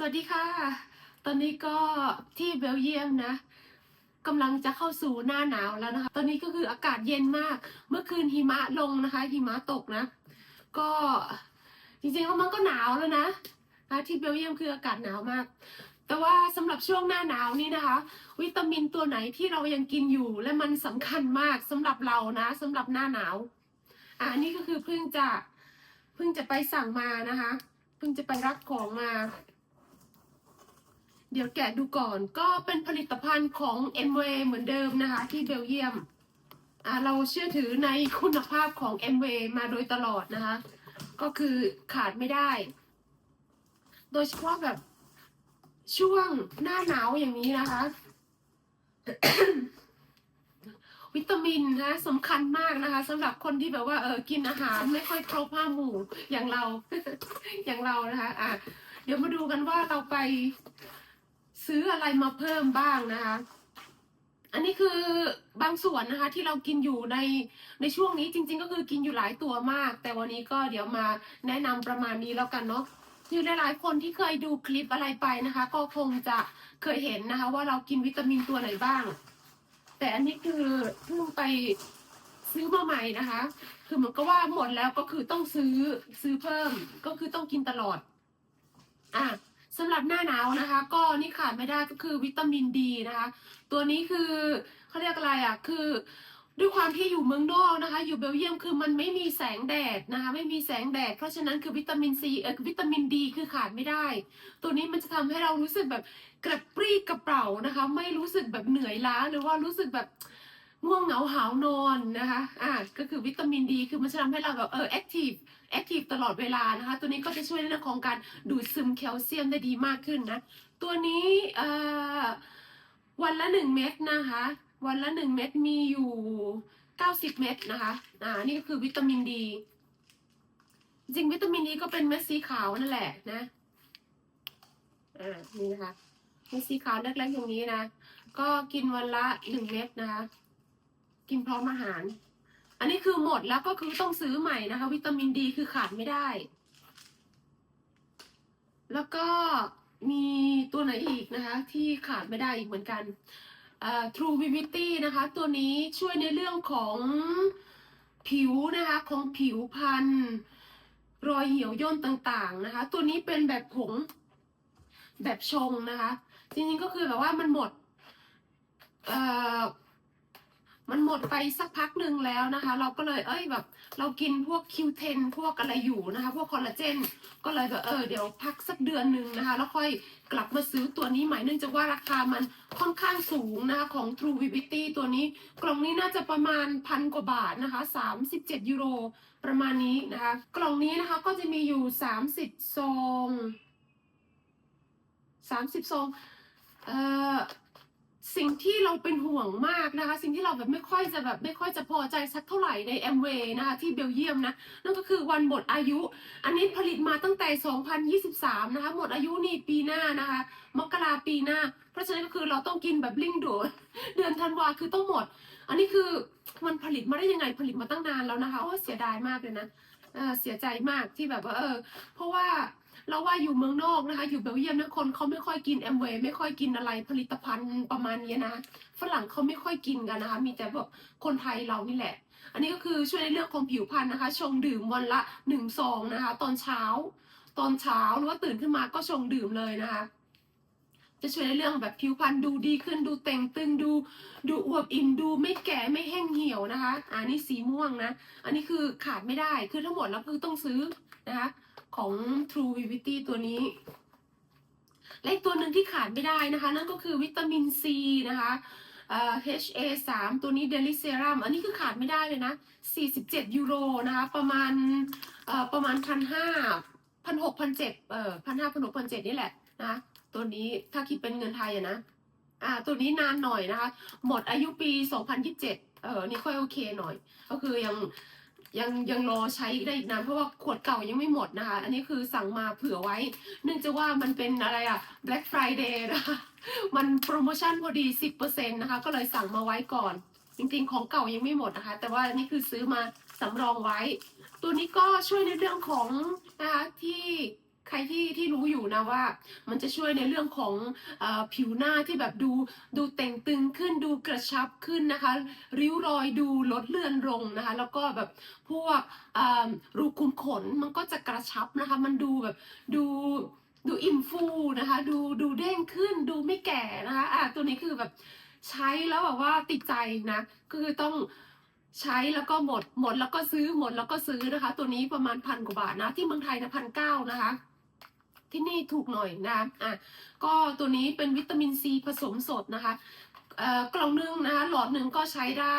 สวัสดีค่ะ ตอนนี้ก็ที่เบลเยียมนะกำลังจะเข้าสู่หน้าหนาวแล้วนะคะ ตอนนี้ก็คืออากาศเย็นมาก เมื่อคืนหิมะลงนะคะ หิมะตกนะ ก็จริงๆแล้วมันก็หนาวแล้วนะนะที่เบลเยียมคืออากาศหนาวมาก แต่ว่าสำหรับช่วงหน้าหนาวนี้นะคะ วิตามินตัวไหนที่เรายังกินอยู่และมันสำคัญมากสำหรับเรานะสำหรับหน้าหนาวอ่านี่ก็คือเพิ่งจะเพิ่งจะไปสั่งมานะคะ เพิ่งจะไปรับของมา เดี๋ยวแกะดูก่อนก็เป็นผลิตภัณฑ์ของ m w เหมือนเดิมนะคะ ที่เบลเยียมเราเชื่อถือในคุณภาพของ m w มาโดยตลอดนะคะ ก็คือขาดไม่ได้ โดยเฉพาะแบบช่วงหน้าหนาวอย่างนี้นะคะ วิตามินนะสำคัญมากนะคะสำหรับคนที่แบบว่าเออกินอาหารไม่ค่อยครบห้าหมู่อย่างเรา อย่างเรานะคะ อะเดี๋ยวมาดูกันว่าเราไป ซื้ออะไรมาเพิ่มบ้างนะคะ อันนี้คือบางส่วนนะคะ ที่เรากินอยู่ในในช่วงนี้จริง ๆ ก็คือกินอยู่หลายตัวมาก แต่วันนี้ก็เดี๋ยวมาแนะนำประมาณนี้แล้วกันเนาะคือหลายๆคนที่เคยดูคลิปอะไรไปนะคะ ก็คงจะเคยเห็นนะคะ ว่าเรากินวิตามินตัวไหนบ้าง แต่อันนี้คือเพิ่งไปซื้อมาใหม่นะคะ คือเหมือนก็ว่าหมดแล้วก็คือต้องซื้อซื้อเพิ่มก็คือต้องกินตลอด อะ สำหรับหน้าหนาวนะคะ ก็นี่ขาดไม่ได้ก็คือวิตามินดีนะคะ ตัวนี้คือเขาเรียกอะไรอะคือด้วยความที่อยู่เมืองนอกนะคะ อยู่เบลเยียมคือมันไม่มีแสงแดดนะคะ ไม่มีแสงแดด เพราะฉะนั้นคือวิตามินซีเออวิตามินดีคือขาดไม่ได้ ตัวนี้มันจะทำให้เรารู้สึกแบบกระปรี้กระเปร่านะคะ ไม่รู้สึกแบบเหนื่อยล้าหรือว่ารู้สึกแบบ ง่วงเหงาหาวนอนนะคะอ่าก็คือวิตามินดี คือมันจะทำให้เราแบบเออแอคทีฟแอคทีฟตลอดเวลานะคะ ตัวนี้ก็จะช่วยในเรื่องของการดูดซึมแคลเซียมได้ดีมากขึ้นนะ ตัวนี้เอ่อวันละหนึ่งเม็ดนะคะ วันละหนึ่งเม็ดมีอยู่เก้าสิบเม็ดนะคะอ่านี่ก็คือวิตามินดี จริงวิตามินดีก็เป็นเม็ดสีขาวนั่นแหละนะอ่านี่นะคะเม็ดสีขาวเล็กๆอย่างนี้นะ ก็กินวันละหนึ่งเม็ดนะคะ กินพร้อมอาหาร อันนี้คือหมดแล้วก็คือต้องซื้อใหม่นะคะ วิตามินดีคือขาดไม่ได้ แล้วก็มีตัวไหนอีกนะคะ ที่ขาดไม่ได้อีกเหมือนกันเอ่อ True Vivity นะคะ ตัวนี้ช่วยในเรื่องของผิวนะคะ ของผิวพรรณรอยเหี่ยวย่นต่างๆนะคะ ตัวนี้เป็นแบบผงแบบชงนะคะ จริงๆก็คือแบบว่ามันหมด เอ่อ มันหมดไปสักพักหนึ่งแล้วนะคะ เราก็เลยเอ้ยแบบ เรากินพวกคิวเทนพวกอะไรอยู่นะคะ พวกคอลลาเจนก็เลยแบบเออเดี๋ยวพักสักเดือนหนึ่งนะคะ แล้วค่อยกลับมาซื้อตัวนี้ใหม่เนื่องจากว่าราคามันค่อนข้างสูงนะคะของ True Vivity ตัวนี้กล่องนี้น่าจะประมาณพันกว่าบาทนะคะ 37 ยูโรประมาณนี้นะคะ กล่องนี้นะคะก็จะมีอยู่ 30ซอง30ซองเอ่อ สิ่งที่เราเป็นห่วงมากนะคะ สิ่งที่เราแบบไม่ค่อยจะแบบไม่ค่อยจะพอใจสักเท่าไหร่ในแอมเวย์นะคะที่เบลเยียมนะนั่นก็คือวันหมดอายุ อันนี้ผลิตมาตั้งแต่ 2023 นะคะ หมดอายุนี่ปีหน้านะคะมกราปีหน้า เพราะฉะนั้นก็คือเราต้องกินแบบลิงโดดเดือนธันวาคือต้องหมด อันนี้คือมันผลิตมาได้ยังไงผลิตมาตั้งนานแล้วนะคะโอ้เสียดายมากเลยนะเเสียใจมากที่แบบว่าเออเพราะว่า เราว่าอยู่เมืองนอกนะคะ อยู่เบลเยียมนะคนเขาไม่ค่อยกินแอมเวย์ไม่ค่อยกินอะไรผลิตภัณฑ์ประมาณนี้นะฝรั่งเขาไม่ค่อยกินกันนะคะ มีแต่แบบคนไทยเรานี่แหละ อันนี้ก็คือช่วยในเรื่องของผิวพรรณนะคะ ชงดื่มวันละหนึ่งซองนะคะ ตอนเช้า ตอนเช้าหรือว่าตื่นขึ้นมาก็ชงดื่มเลยนะคะจะช่วยในเรื่องแบบผิวพรรณดูดีขึ้นดูเต่งตึงดู ดูอวบอิ่มดูไม่แก่ไม่แห้งเหี่ยวนะคะอันนี้สีม่วงนะ อันนี้คือขาดไม่ได้คือทั้งหมดแล้วคือต้องซื้อนะคะ ของ True Vivity ตัวนี้ และตัวหนึ่งที่ขาดไม่ได้นะคะ นั่นก็คือวิตามินซีนะคะเอ่อ HA 3ตัวนี้ Daily Serum อันนี้คือขาดไม่ได้เลยนะ 47 ยูโรนะคะ ประมาณเอ่อประมาณพันห้าพันหกพันเจ็ดเอ่อพันห้าพันหกพันเจ็ดนี่แหละนะตัวนี้ถ้าคิดเป็นเงินไทยอะนะอ่าตัวนี้นานหน่อยนะคะ หมดอายุปี 2027 เออนี่ค่อยโอเคหน่อย ก็คือยัง ยังยังรอใช้ได้อีกนานเพราะว่าขวดเก่ายังไม่หมดนะคะ อันนี้คือสั่งมาเผื่อไว้ เนื่องจากว่ามันเป็นอะไรอะ Black Friday นะคะมันโปรโมชั่นพอดี 10%นะคะ ก็เลยสั่งมาไว้ก่อน จริงๆของเก่ายังไม่หมดนะคะ แต่ว่านี่คือซื้อมาสำรองไว้ ตัวนี้ก็ช่วยในเรื่องของนะคะที่ ใครที่ที่รู้อยู่นะว่า มันจะช่วยในเรื่องของอผิวหน้าที่แบบดูดูเต่งตึงขึ้นดูกระชับขึ้นนะคะ ริ้วรอยดูลดเลือนลงนะคะ แล้วก็แบบพวกรูขุมขนมันก็จะกระชับนะคะ มันดูแบบดูดูอิ่มฟูนะคะ ดูดูเด้งขึ้นดูไม่แก่นะคะอะตัวนี้คือแบบใช้แล้วแบบว่าติดใจนะก็คือต้องใช้แล้วก็หมดหมดแล้วก็ซื้อหมดแล้วก็ซื้อนะคะ ตัวนี้ประมาณพันกว่าบาทนะ ที่เมืองไทยนะพันเก้านะคะ ที่นี่ถูกหน่อยนะอะก็ตัวนี้เป็นวิตามินซีผสมสดนะคะเอ่อกล่องหนึงนะคะหลอดหนึ่งก็ใช้ได้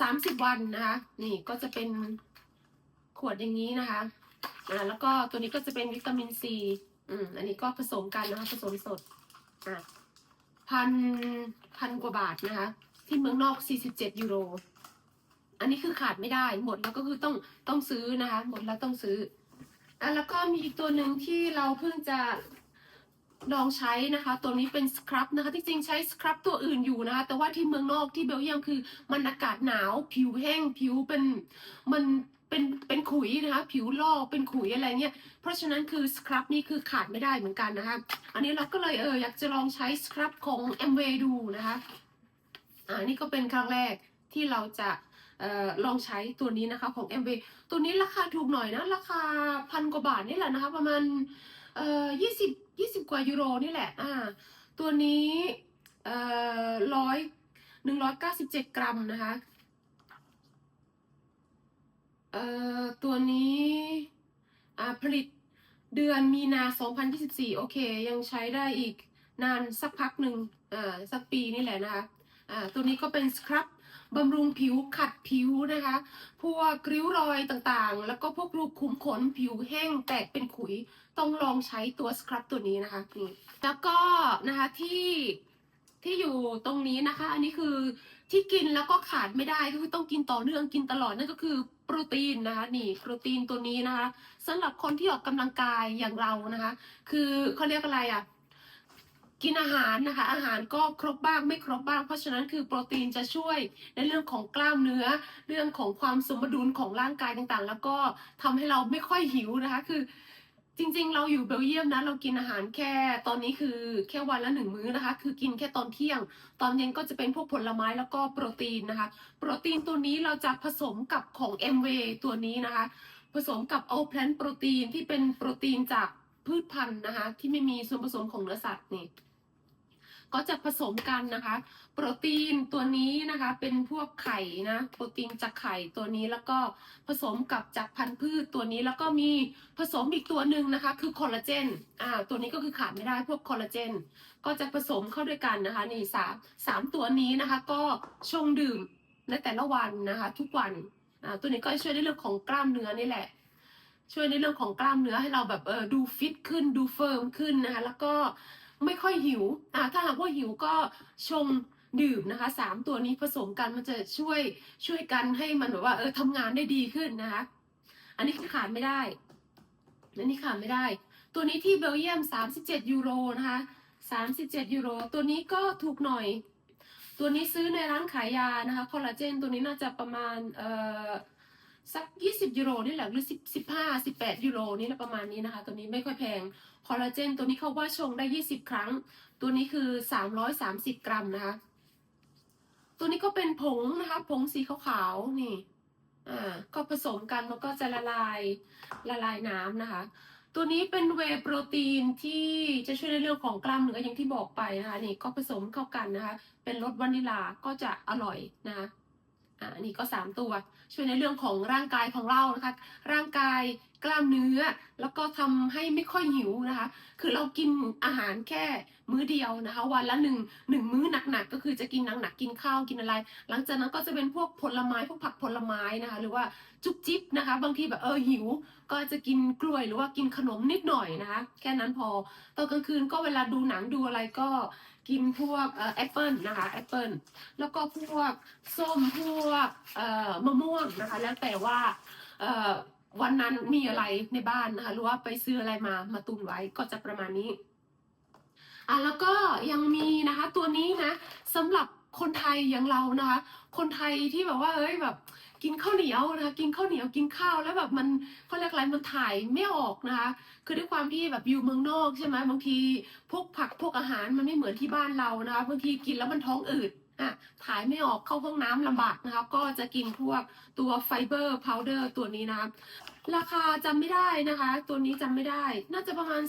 สามสิบวันนะคะนี่ก็จะเป็นขวดอย่างนี้นะคะอ่าแล้วก็ตัวนี้ก็จะเป็นวิตามินซีอืมอันนี้ก็ผสมกันนะคะผสมสดอะพันพันกว่าบาทนะคะ ที่เมืองนอก 47 ยูโร อันนี้คือขาดไม่ได้หมดแล้วก็คือต้องต้องซื้อนะคะ หมดแล้วต้องซื้อ อะแล้วก็มีอีกตัวหนึ่งที่เราเพิ่งจะลองใช้นะคะ ตัวนี้เป็นสครับนะคะที่จริงใช้สครับตัวอื่นอยู่นะคะ แต่ว่าที่เมืองนอกที่เบลเยียมคือมันอากาศหนาว ผิวแห้ง ผิวเป็นมันเป็นเป็นขุยนะคะ ผิวลอกเป็นขุยอะไรเงี้ย เพราะฉะนั้นคือสครับนี่คือขาดไม่ได้เหมือนกันนะคะ อันนี้เราก็เลยเอออยากจะลองใช้สครับของ m w ดูนะคะ อ่านี่ก็เป็นครั้งแรกที่เราจะ ลองใช้ตัวนี้นะคะของ m w ตัวนี้ราคาถูกหน่อยนะ ราคาพันกว่าบาทนี่แหละนะคะ ประมาณเอ่อยี่สิบยี่สิบกว่ายูโรนี่แหละอ่าตัวนี้เอ่อร้อยหนึ่งร้อยเก้าสิบเจ็ดกรัมนะคะเอ่อตัวนี้อ่าผลิตเดือนมีนา 2024 โอเค ยังใช้ได้อีกนานสักพักหนึ่งอ่าสักปีนี่แหละนะคะอ่าตัวนี้ก็เป็นสครับ บำรุงผิวขัดผิวนะคะ พวกริ้วรอยต่างๆ แล้วก็พวกรูขุมขนผิวแห้งแตกเป็นขุย ต้องลองใช้ตัวสครับตัวนี้นะคะนี่แล้วก็นะคะที่ที่อยู่ตรงนี้นะคะ อันนี้คือที่กินแล้วก็ขาดไม่ได้ก็คือต้องกินต่อเนื่องกินตลอดนั่นก็คือโปรตีนนะคะนี่โปรตีนตัวนี้นะคะสำหรับคนที่ออกกำลังกายอย่างเรานะคะ คือเขาเรียกอะไรอะ กินอาหารนะคะ อาหารก็ครบบ้างไม่ครบบ้าง เพราะฉะนั้นคือโปรตีนจะช่วยในเรื่องของกล้ามเนื้อ เรื่องของความสมดุลของร่างกายต่างๆ แล้วก็ทำให้เราไม่ค่อยหิวนะคะ คือ จริงๆ เราอยู่เบลเยียมนะ เรากินอาหารแค่ตอนนี้คือแค่วันละหนึ่งมื้อนะคะ คือกินแค่ตอนเที่ยง ตอนเย็นก็จะเป็นพวกผลไม้แล้วก็โปรตีนนะคะ โปรตีนตัวนี้เราจะผสมกับของ m w ตัวนี้นะคะ ผสมกับเอาแพลนโปรตีนที่เป็นโปรตีนจากพืชพันธุ์นะคะ ที่ไม่มีส่วนผสมของเนื้อสัตว์นี่ ก็จะผสมกันนะคะ โปรตีนตัวนี้นะคะ เป็นพวกไข่นะ โปรตีนจากไข่ตัวนี้แล้วก็ผสมกับจากพันธุ์พืชตัวนี้แล้วก็มีผสมอีกตัวหนึ่งนะคะ คือคอลลาเจนอ่าตัวนี้ก็คือขาดไม่ได้พวกคอลลาเจนก็จะผสมเข้าด้วยกันนะคะนี่สามสามตัวนี้นะคะ ก็ชงดื่มในแต่ละวันนะคะ ทุกวันอ่าตัวนี้ก็ช่วยในเรื่องของกล้ามเนื้อนี่แหละช่วยในเรื่องของกล้ามเนื้อให้เราแบบเออดูฟิตขึ้นดูเฟิร์มขึ้นนะคะ แล้วก็ ไม่ค่อยหิวอ่าถ้าหากว่าหิวก็ชงดื่มนะคะสามตัวนี้ผสมกันมันจะช่วยช่วยกันให้มันแบบว่าเออทำงานได้ดีขึ้นนะคะ อันนี้ขาดไม่ได้อันนี้ขาดไม่ได้ ตัวนี้ที่เบลเยียม 37 ยูโรนะคะ37 ยูโร ตัวนี้ก็ถูกหน่อย ตัวนี้ซื้อในร้านขายยานะคะคอลลาเจนตัวนี้น่าจะประมาณเอ่อ สัก 20 ยูโรนี่แหละหรือ10 15 18 ยูโรนี่แหละประมาณนี้นะคะ ตัวนี้ไม่ค่อยแพงคอลลาเจนตัวนี้เขาว่าชงได้ 20 ครั้ง ตัวนี้คือ 330 กรัมนะคะ ตัวนี้ก็เป็นผงนะคะ ผงสีขาวๆนี่อ่าก็ผสมกันมันก็จะละลายละลายน้ำนะคะ ตัวนี้เป็นเวโปรตีนที่จะช่วยในเรื่องของกล้ามเนื้ออย่างที่บอกไปนะคะนี่ก็ผสมเข้ากันนะคะ เป็นรสวานิลาก็จะอร่อยนะคะ อ่าอันนี้ก็สามตัว ช่วยในเรื่องของร่างกายของเรานะคะ ร่างกายกล้ามเนื้อ แล้วก็ทำให้ไม่ค่อยหิวนะคะ คือเรากินอาหารแค่มื้อเดียวนะคะ วันละหนึ่งหนึ่งมื้อหนักๆ ก็คือจะกินหนักๆกินข้าวกินอะไร หลังจากนั้นก็จะเป็นพวกผลไม้พวกผักผลไม้นะคะ หรือว่าจุ๊บจิ๊บนะคะ บางทีแบบเออหิว ก็จะกินกล้วยหรือว่ากินขนมนิดหน่อยนะคะ แค่นั้นพอตอนกลางคืนก็เวลาดูหนังดูอะไรก็กินพวกแอปเปิลนะคะแอปเปิลแล้วก็พวกส้มพวกมะม่วงนะคะ แล้วแต่ว่าวันนั้นมีอะไรในบ้านนะคะหรือว่าไปซื้ออะไรมามาตุนไว้ก็จะประมาณนี้อะแล้วก็ยังมีนะคะตัวนี้นะสำหรับคนไทยอย่างเรานะคะ คนไทยที่แบบว่าเอ้ยแบบ กินข้าวเหนียวนะคะกินข้าวเหนียวกินข้าวแล้วแบบมันเขาเรียกอะไรมันถ่ายไม่ออกนะคะ คือด้วยความที่แบบอยู่เมืองนอกใช่ไหมบางทีพวกผักพวกอาหารมันไม่เหมือนที่บ้านเรานะคะบางทีกินแล้วมันท้องอืดอะถ่ายไม่ออกเข้าห้องน้ำลำบากนะคะก็จะกินพวกตัวไฟเบอร์พาวเดอร์ตัวนี้นะคะราคาจำไม่ได้นะคะ ตัวนี้จำไม่ได้ น่าจะประมาณ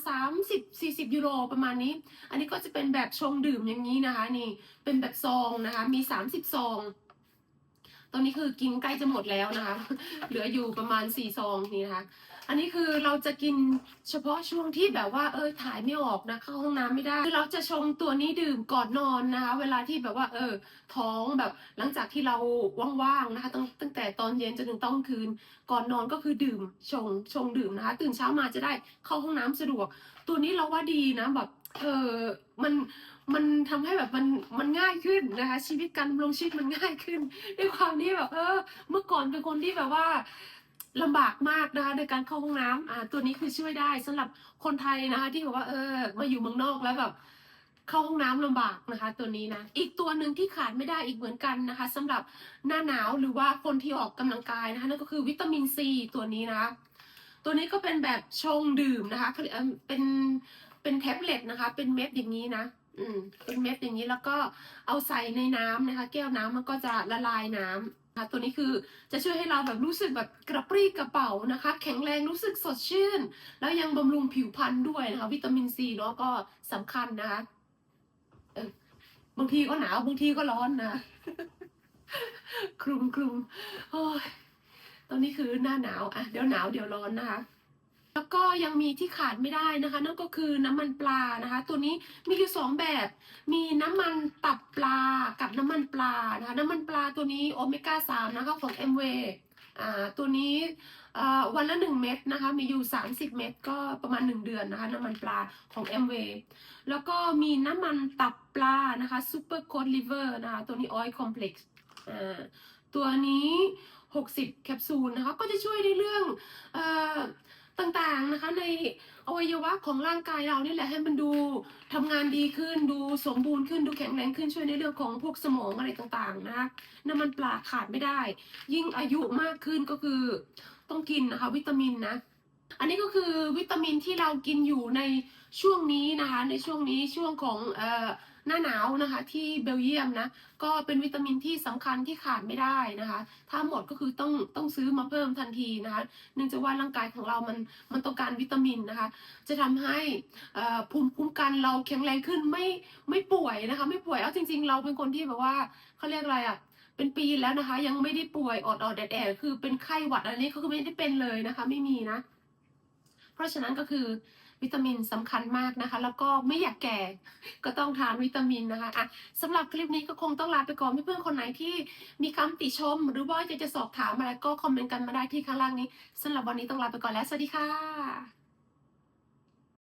30-40 ยูโรประมาณนี้ อันนี้ก็จะเป็นแบบชงดื่มอย่างนี้นะคะ นี่เป็นแบบซองนะคะ มี 30 ซอง ตอนนี้คือกินใกล้จะหมดแล้วนะคะ เหลืออยู่ประมาณ4ซองนี่นะคะ อันนี้คือเราจะกินเฉพาะช่วงที่แบบว่าเออถ่ายไม่ออกนะเข้าห้องน้ำไม่ได้ คือเราจะชงตัวนี้ดื่มก่อนนอนนะคะ เวลาที่แบบว่าเออท้องแบบหลังจากที่เราว่างๆนะคะตั้งตั้งแต่ตอนเย็นจนถึงตอนกลางคืน ก่อนนอนก็คือดื่มชงชงดื่มนะคะ ตื่นเช้ามาจะได้เข้าห้องน้ำสะดวก ตัวนี้เราว่าดีนะแบบ เออมันมันทำให้แบบมันมันง่ายขึ้นนะคะ ชีวิตการดำรงชีพมันง่ายขึ้น ด้วยความที่แบบ เออ เมื่อก่อนเป็นคนที่แบบว่าลำบากมากนะคะในการเข้าห้องน้ำอ่าตัวนี้คือช่วยได้สำหรับคนไทยนะคะ ที่แบบว่า เออ มาอยู่เมืองนอกแล้วแบบเข้าห้องน้ำลำบากนะคะ ตัวนี้นะอีกตัวหนึ่งที่ขาดไม่ได้อีกเหมือนกันนะคะสำหรับหน้าหนาวหรือว่าคนที่ออกกำลังกายนะคะนั่นก็คือวิตามินซีตัวนี้นะคะตัวนี้ก็เป็นแบบชงดื่มนะคะเป็น เป็นแท็บเล็ตนะคะ เป็นเม็ดอย่างนี้นะอืมเป็นเม็ดอย่างนี้แล้วก็เอาใส่ในน้ำนะคะ แก้วน้ำมันก็จะละลายน้ำนะคะตัวนี้คือจะช่วยให้เราแบบรู้สึกแบบกระปรี้กระเป๋านะคะ แข็งแรงรู้สึกสดชื่น แล้วยังบำรุงผิวพรรณด้วยนะคะ วิตามินซีเนาะก็สำคัญนะคะบางทีก็หนาวบางทีก็ร้อนนะคลุมคลุมโอ้ยตอนนี้คือหน้าหนาวอะเดี๋ยวหนาวเดี๋ยวร้อนนะคะ แล้วก็ยังมีที่ขาดไม่ได้นะคะ นั่นก็คือน้ำมันปลานะคะ ตัวนี้มีอยู่สองแบบ มีน้ำมันตับปลากับน้ำมันปลานะคะน้ำมันปลาตัวนี้โอเมก้าสามนะคะของ m w อ่าตัวนี้วันละหนึ่งเม็ดนะคะ มีอยู่ 30 เม็ดก็ประมาณ 1 เดือนนะคะ น้ำมันปลาของ m w แล้วก็มีน้ำมันตับปลานะคะ Super Cod Liver นะคะ ตัวนี้ Oil Complex อ่าตัวนี้ 60 แคปซูลนะคะ ก็จะช่วยในเรื่องอ ต่างๆนะคะ ในอวัยวะของร่างกายเรานี่แหละให้มันดูทำงานดีขึ้นดูสมบูรณ์ขึ้นดูแข็งแรงขึ้นช่วยในเรื่องของพวกสมองอะไรต่างๆนะคะน้ำมันปลาขาดไม่ได้ ยิ่งอายุมากขึ้นก็คือต้องกินนะคะ วิตามินนะอันนี้ก็คือวิตามินที่เรากินอยู่ในช่วงนี้นะคะ ในช่วงนี้ช่วงของเอ่อ หน้าหนาวนะคะ ที่เบลเยียมนะ ก็เป็นวิตามินที่สำคัญที่ขาดไม่ได้นะคะ ถ้าหมดก็คือต้องต้องซื้อมาเพิ่มทันทีนะคะเนื่องจากว่าร่างกายของเรามันมันต้องการวิตามินนะคะ จะทำให้ภูมิคุ้มกันเราแข็งแรงขึ้นไม่ไม่ป่วยนะคะ ไม่ป่วยเอาจริง ๆ เราเป็นคนที่แบบว่าเขาเรียกอะไรอะเป็นปีแล้วนะคะ ยังไม่ได้ป่วยออดออดแดดแดดคือเป็นไข้หวัดอะไรนี้ก็คือไม่ได้เป็นเลยนะคะ ไม่มีนะ เพราะฉะนั้นก็คือ วิตามินสำคัญมากนะคะ แล้วก็ไม่อยากแก่ก็ต้องทานวิตามินนะคะอะสำหรับคลิปนี้ก็คงต้องลาไปก่อนเพื่อนๆคนไหนที่มีคำติชม หรือว่าอยากจะสอบถามอะไรก็คอมเมนต์กันมาได้ที่ข้างล่างนี้สำหรับวันนี้ต้องลาไปก่อนแล้วสวัสดีค่ะ